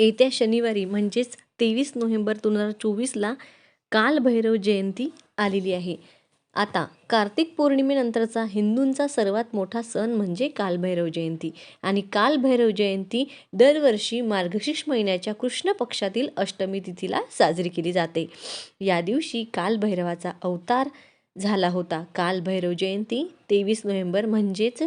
येत्या शनिवारी म्हणजेच तेवीस नोव्हेंबर दोन हजार चोवीसला कालभैरव जयंती आलेली आहे. आता कार्तिक पौर्णिमेनंतरचा हिंदूंचा सर्वात मोठा सण म्हणजे कालभैरव जयंती. आणि कालभैरव जयंती दरवर्षी मार्गशीर्ष महिन्याच्या कृष्ण पक्षातील अष्टमी तिथीला साजरी केली जाते. या दिवशी कालभैरवाचा अवतार झाला होता. कालभैरव जयंती तेवीस नोव्हेंबर म्हणजेच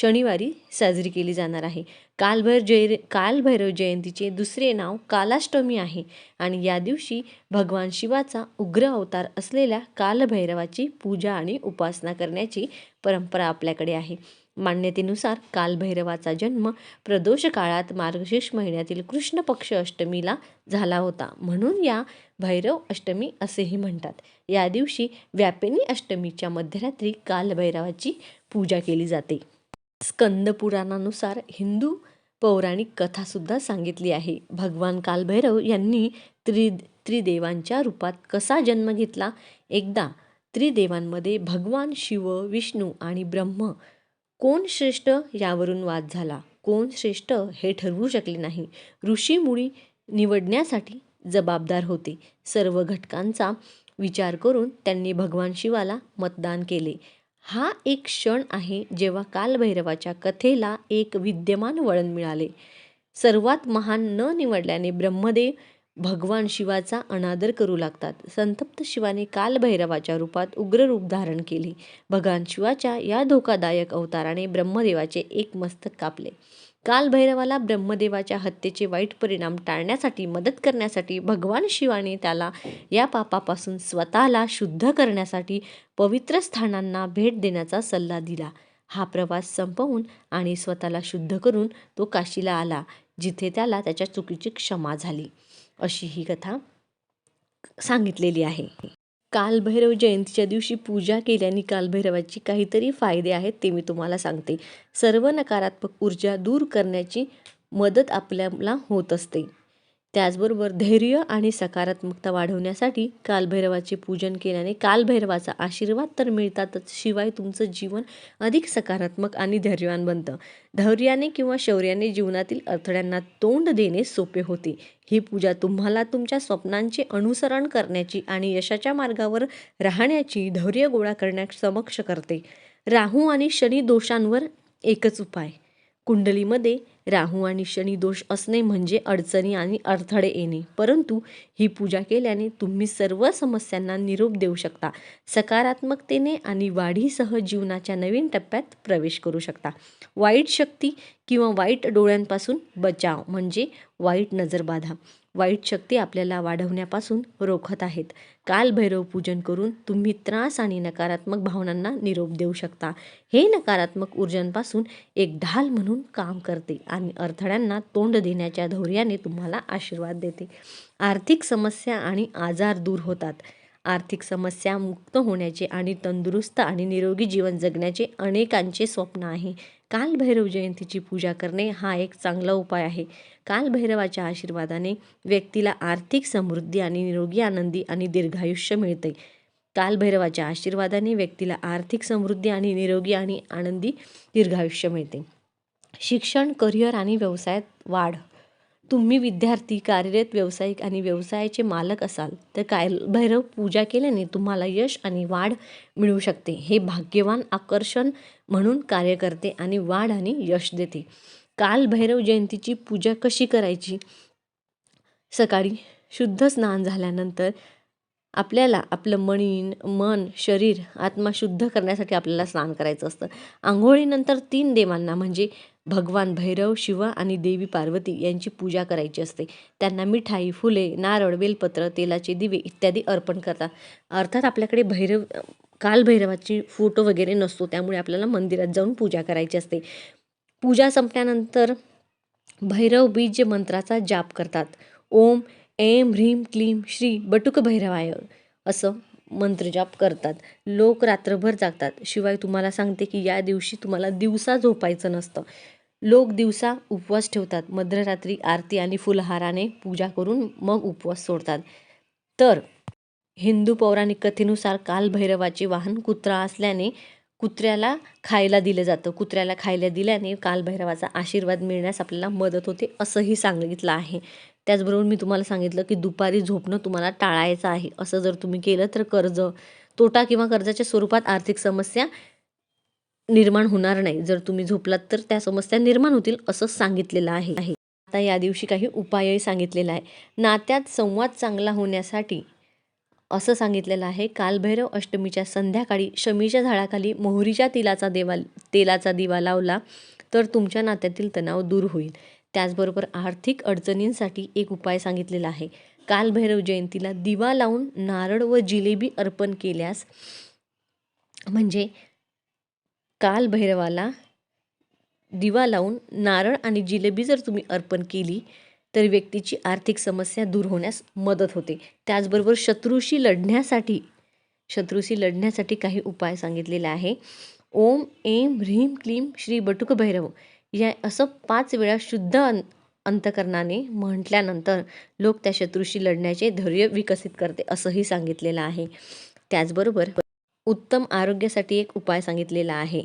शनिवारी साजरी केली जाणार आहे. कालभैर जय कालभैरव जयंतीचे दुसरे नाव कालाष्टमी आहे आणि या दिवशी भगवान शिवाचा उग्र अवतार असलेल्या कालभैरवाची पूजा आणि उपासना करण्याची परंपरा आपल्याकडे आहे. मान्यतेनुसार कालभैरवाचा जन्म प्रदोष काळात मार्गशीर्ष महिन्यातील कृष्ण पक्ष अष्टमीला झाला होता. म्हणून या भैरव अष्टमी असेही म्हणतात. या दिवशी व्यापिनी अष्टमीच्या मध्यरात्री कालभैरवाची पूजा केली जाते. स्कंद पुराणानुसार हिंदू पौराणिक कथासुद्धा सांगितली आहे. भगवान कालभैरव यांनी त्रि त्रिदेवांच्या रूपात कसा जन्म घेतला? एकदा त्रिदेवांमध्ये भगवान शिव विष्णू आणि ब्रह्म कोण श्रेष्ठ यावरून वाद झाला? कोण श्रेष्ठ हे ठरवू शकले नाही. ऋषीमुळी निवडण्यासाठी जबाबदार होते. सर्व घटकांचा विचार करून त्यांनी भगवान शिवाला मतदान केले. हा एक क्षण आहे जेव्हा कालभैरवाच्या कथेला एक विद्यमान वळण मिळाले. सर्वात महान न निवडल्याने ब्रह्मदेव भगवान शिवाचा अनादर करू लागतात. संतप्त शिवाने कालभैरवाच्या रूपात उग्र रूप धारण केले. भगवान शिवाच्या या धोकादायक अवताराने ब्रह्मदेवाचे एक मस्तक कापले. कालभैरवाला ब्रह्मदेवाच्या हत्येचे वाईट परिणाम टाळण्यासाठी मदत करण्यासाठी भगवान शिवाने त्याला या पापापासून स्वतःला शुद्ध करण्यासाठी पवित्र स्थानांना भेट देण्याचा सल्ला दिला. हा प्रवास संपवून आणि स्वतःला शुद्ध करून तो काशीला आला जिथे त्याला त्याच्या चुकीची क्षमा झाली. अशी ही कथा सांगितलेली आहे. कालभैरव जयंतीच्या दिवशी पूजा केल्याने कालभैरवाची काहीतरी फायदे आहेत ते मी तुम्हाला सांगते. सर्व नकारात्मक ऊर्जा दूर करण्याची मदत आपल्याला होत असते. त्याचबरोबर धैर्य आणि सकारात्मकता वाढवण्यासाठी कालभैरवाचे पूजन केल्याने कालभैरवाचा आशीर्वाद तर मिळतातच. शिवाय तुमचं जीवन अधिक सकारात्मक आणि धैर्यवान बनतं. धैर्याने किंवा शौर्याने जीवनातील अडथळ्यांना तोंड देणे सोपे होते. ही पूजा तुम्हाला तुमच्या स्वप्नांचे अनुसरण करण्याची आणि यशाच्या मार्गावर राहण्याची धैर्य गोळा करण्यास समक्ष करते. राहू आणि शनी दोषांवर एकच उपाय. कुंडलीमध्ये राहू आणि शनी दोष असणे म्हणजे अडचणी आणि अडथळे येणे. परंतु ही पूजा केल्याने तुम्ही सर्व समस्यांना निरोप देऊ शकता सकारात्मकतेने आणि वाढीसह जीवनाच्या नवीन टप्प्यात प्रवेश करू शकता. वाईट शक्ती किंवा वाईट डोळ्यांपासून बचाव म्हणजे वाईट नजरबाधा वाईट शक्ती आपल्याला वाढवण्यापासून रोखत आहेत. कालभैरव पूजन करून तुम्ही त्रास आणि नकारात्मक भावनांना निरोप देऊ शकता. हे नकारात्मक ऊर्जांपासून एक ढाल म्हणून काम करते आणि अडथळ्यांना तोंड देण्याच्या धैर्याने तुम्हाला आशीर्वाद देते. आर्थिक समस्या आणि आजार दूर होतात. आर्थिक समस्या मुक्त होण्याचे आणि तंदुरुस्त आणि निरोगी जीवन जगण्याचे अनेकांचे स्वप्न आहे. कालभैरव जयंतीची पूजा करणे हा एक चांगला उपाय आहे. कालभैरवाच्या आशीर्वादाने व्यक्तीला आर्थिक समृद्धी आणि निरोगी आनंदी आणि दीर्घायुष्य मिळते. कालभैरवाच्या आशीर्वादाने व्यक्तीला आर्थिक समृद्धी आणि निरोगी आणि आनंदी दीर्घायुष्य मिळते. शिक्षण करिअर आणि व्यवसायात वाढ. तुम्ही विद्यार्थी कार्यरत व्यावसायिक आणि व्यवसायाचे मालक असाल तर कालभैरव पूजा केल्याने तुम्हाला यश आणि वाढ मिळू शकते. हे भाग्यवान आकर्षण म्हणून कार्य करते आणि वाढ आणि यश देते. कालभैरव जयंतीची पूजा कशी करायची? सकाळी शुद्ध स्नान झाल्यानंतर आपल्याला आपलं मणी मन शरीर आत्मा शुद्ध करण्यासाठी आपल्याला स्नान करायचं असतं. आंघोळीनंतर तीन देवांना म्हणजे भगवान भैरव शिवा आणि देवी पार्वती यांची पूजा करायची असते. त्यांना मिठाई फुले नारळ बेलपत्र तेलाचे दिवे इत्यादी अर्पण करतात. अर्थात आपल्याकडे भैरव कालभैरवाची फोटो वगैरे नसतो त्यामुळे आपल्याला मंदिरात जाऊन पूजा करायची असते. पूजा संपल्यानंतर भैरव बीज मंत्राचा जाप करतात. ओम एम ह्रीम क्लीम श्री बटुक भैरवाय असं मंत्रजाप करतात. लोक रात्रभर जागतात. शिवाय तुम्हाला सांगते की या दिवशी तुम्हाला दिवसा झोपायचं नसतं. लोक दिवसा उपवास ठेवतात. मध्यरात्री आरती आणि फुलहाराने पूजा करून मग उपवास सोडतात. तर हिंदू पौराणिक कथेनुसार कालभैरवाचे वाहन कुत्रा असल्याने कुत्र्याला खायला दिलं जातं. कुत्र्याला खायला दिल्याने कालभैरवाचा आशीर्वाद मिळण्यास आपल्याला मदत होते असंही सांगितलं आहे. त्याचबरोबर मी तुम्हाला सांगितलं की दुपारी झोपणं तुम्हाला टाळायचं आहे. असं जर तुम्ही केलं तर कर्ज तोटा किंवा कर्जाच्या स्वरूपात आर्थिक समस्या निर्माण होणार नाही. जर तुम्ही झोपलात तर त्या समस्या निर्माण होतील असं सांगितलेलं आहे. आता या दिवशी काही उपायही सांगितलेला आहे. नात्यात संवाद चांगला होण्यासाठी असं सांगितलेलं आहे. कालभैरव अष्टमीच्या संध्याकाळी शमीच्या झाडाखाली मोहरीच्या तिलाचा देवा तेलाचा दिवा लावला तर तुमच्या नात्यातील तणाव दूर होईल. त्याचबरोबर आर्थिक अडचणींसाठी एक उपाय सांगितलेला आहे. कालभैरव जयंतीला दिवा लावून नारळ व जिलेबी अर्पण केल्यास म्हणजे कालभैरवाला दिवा लावून नारळ आणि जिलेबी जर तुम्ही अर्पण केली तर व्यक्तीची आर्थिक समस्या दूर होण्यास मदत होते. त्याचबरोबर शत्रूशी लढण्यासाठी शत्रूशी लढण्यासाठी काही उपाय सांगितलेले आहे. ओम एम ह्रीम क्लीम श्री बटुक भैरव या असं पाच वेळा शुद्ध अं अंतकरणाने म्हटल्यानंतर लोक त्या शत्रूशी लढण्याचे धैर्य विकसित करते असंही सांगितलेलं आहे. त्याचबरोबर उत्तम आरोग्यासाठी एक उपाय सांगितलेला आहे.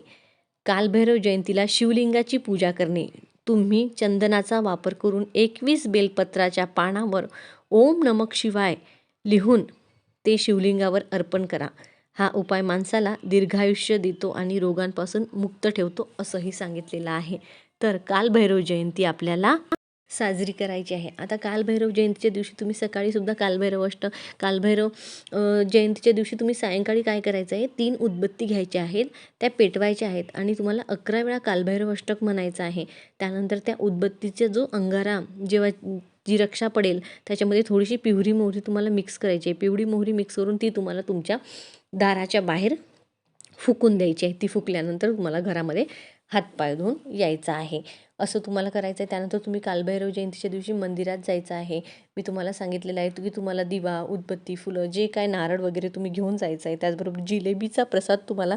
कालभैरव जयंतीला शिवलिंगाची पूजा करणे. तुम्ही चंदनाचा वापर करून एकवीस बेलपत्राच्या पानावर ओम नमक शिवाय लिहून ते शिवलिंगावर अर्पण करा. हा उपाय माणसाला दीर्घायुष्य देतो आणि रोगांपासून मुक्त ठेवतो असंही सांगितलेलं आहे. तर कालभैरव जयंती आपल्याला साजरी करायची आहे. आता कालभैरव जयंतीच्या दिवशी तुम्ही सकाळीसुद्धा कालभैरव अष्ट कालभैरव जयंतीच्या दिवशी तुम्ही सायंकाळी काय करायचं आहे? तीन उदबत्ती घ्यायच्या आहेत त्या पेटवायच्या आहेत आणि तुम्हाला अकरा वेळा कालभैरव अष्टक म्हणायचं आहे. त्यानंतर त्या उदबत्तीचा जो अंगारा जेव्हा जी रक्षा पडेल त्याच्यामध्ये थोडीशी पिवळी मोहरी तुम्हाला मिक्स करायची आहे. पिवळी मोहरी मिक्स करून ती तुम्हाला तुमच्या दाराच्या बाहेर फुकून द्यायची आहे. ती फुकल्यानंतर तुम्हाला घरामध्ये हातपाय धुवून यायचं आहे. असं तुम्हाला करायचं आहे त्यानंतर तुम्ही कालभैरव जयंतीच्या दिवशी मंदिरात जायचं आहे. मी तुम्हाला सांगितलेलं आहे की तुम्हाला दिवा उदबत्ती फुलं जे काय नारळ वगैरे तुम्ही घेऊन जायचं आहे त्याचबरोबर जिलेबीचा प्रसाद तुम्हाला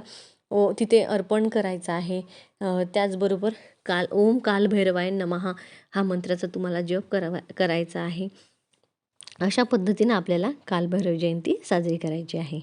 ओ तिथे अर्पण करायचा आहे. त्याचबरोबर काल ओम कालभैरवाय नमहा हा मंत्राचा तुम्हाला जप करावा करायचा आहे. अशा पद्धतीनं आपल्याला कालभैरव जयंती साजरी करायची आहे.